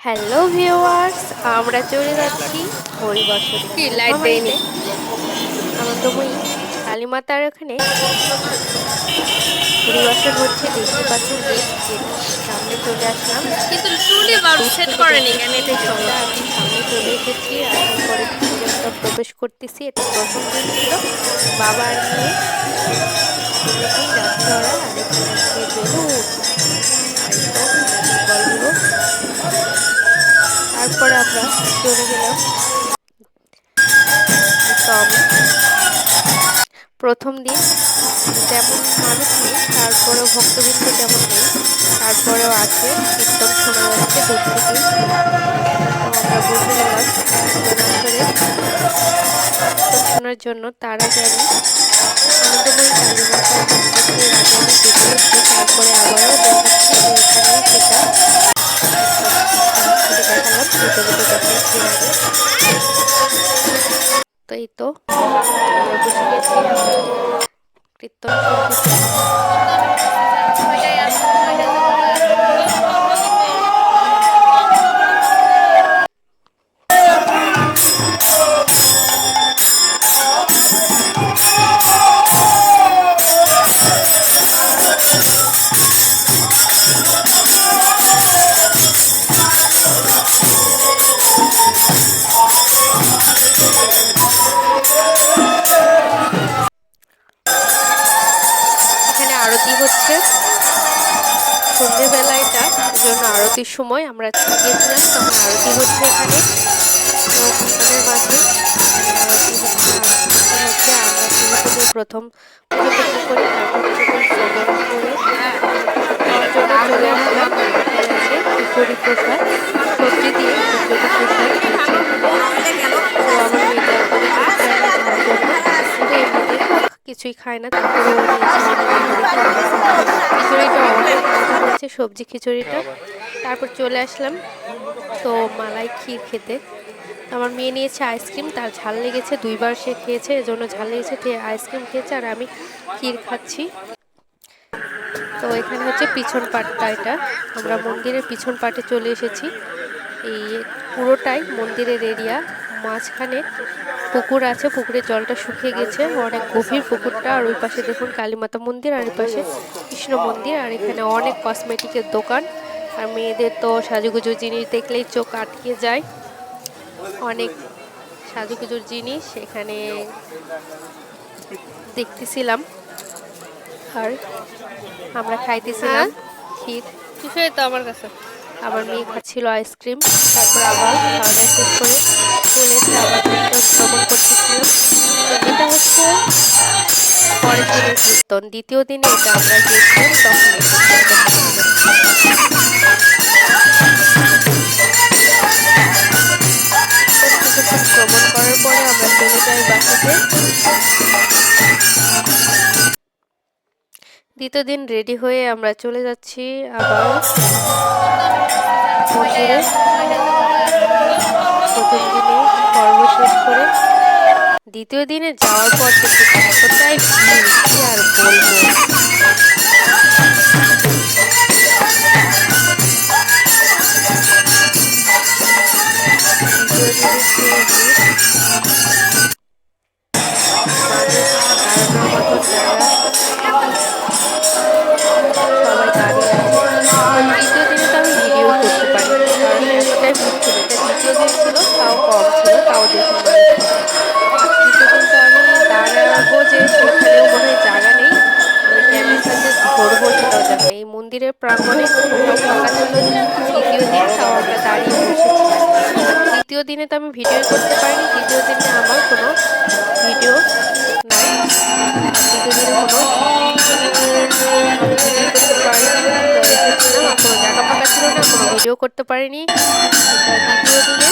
Hello viewers আমরা চলে যাচ্ছি হরিবর্ষণ কি লাইট দেয়নি? আনন্দময়ী কালীমাতার ওখানে হরিবর্ষণ হচ্ছে দেখতে সামনে চলে আসলাম। কিন্তু বাল্ব সেট করেনি কেন এটা চলে সামনে চলে এসেছি। আসার পরে প্রবেশ করতেছি। এটা প্রথম দিন ছিল। বাবা আর দুজনেই যাচ্ছে ওরা আর তারপরে আমরা চলে গেলাম। তো প্রথম দিন তেমন মানুষ নেই, তারপরেও ভক্তবৃন্দ তেমন নেই, তারপরেও আছে কীর্তন শোনা যাচ্ছে দূর আমরা বসে গেলাম শোনার জন্য তার আমি আনন্দময়ী এসেছি তারপরে আবারও দেখাচ্ছি সেটা দেখালাম দুটো দুটো দেখাচ্ছি আগে তো এই এখানে আরতি হচ্ছে। সন্ধ্যেবেলা এটা জন্য আরতির সময় আমরা গিয়েছিলাম, তখন আরতি হচ্ছে এখানে। তো মাঝে হচ্ছে আমরা প্রথম করে কিছুই খায় না খিচুড়িটা সবজি খিচুড়িটা। তারপর চলে আসলাম, তো মালাই ক্ষীর খেতে। আমার মেয়ে নিয়েছে আইসক্রিম, তার ঝাল লেগেছে, দুইবার সে খেয়েছে, এজন্য ঝাল লেগেছে, খেয়ে আইসক্রিম খেয়েছে, আর আমি ক্ষীর খাচ্ছি। তো এখানে হচ্ছে পিছন পাটটা এটা। আমরা মন্দিরের পিছন পাটে চলে এসেছি। এই পুরোটাই মন্দিরের এরিয়া মাঝখানে পুকুর আছে পুকুরের জলটা শুকিয়ে গেছে। অনেক গভীর পুকুরটা। আর ওই পাশে দেখুন কালীমাতা মন্দির, আর ওই পাশে কৃষ্ণ মন্দির, আর এখানে অনেক কসমেটিকের দোকান। আর মেয়েদের তো সাজুগুজু জিনিস দেখলেই চোখ আটকে যায়। অনেক সাজুগুজুর জিনিস এখানে দেখতেছিলাম। আর আমরা খাইতেছিলাম ক্ষীর। কিছুই তো আমার কাছে। আমার মেয়ে খাচ্ছিল আইসক্রিম। তারপর আবার খাওয়া দাওয়া শেষ করে চলে এসে আবার শ্রবণ করতেছিলাম এটা হচ্ছে পরের দিনের কীর্তন। দ্বিতীয় দিনে এটা আমরা গিয়েছিলাম তখন। কিছুক্ষণ শ্রবণ করার পরে আমরা চলে যাই বাসাতে। দ্বিতীয় দিন রেডি হয়ে আমরা চলে যাচ্ছি আবার দিনে শেষ করে দ্বিতীয় দিনে যাওয়ার পর কিন্তু এতটাই আর বলব। মন্দিরের প্রাঙ্গণে তৃতীয় দিন আমরা দাঁড়িয়ে বসেছি তৃতীয় দিনে তো আমি ভিডিও করতে পারিনি, তৃতীয় দিনে আমার কোনো ভিডিও নাই। তৃতীয় দিনে কোনো ভিডিও করতে পারিনি কোনো জায়গা ফাঁকা ছিল না, কোনো ভিডিও করতে পারিনি। দ্বিতীয় দিনে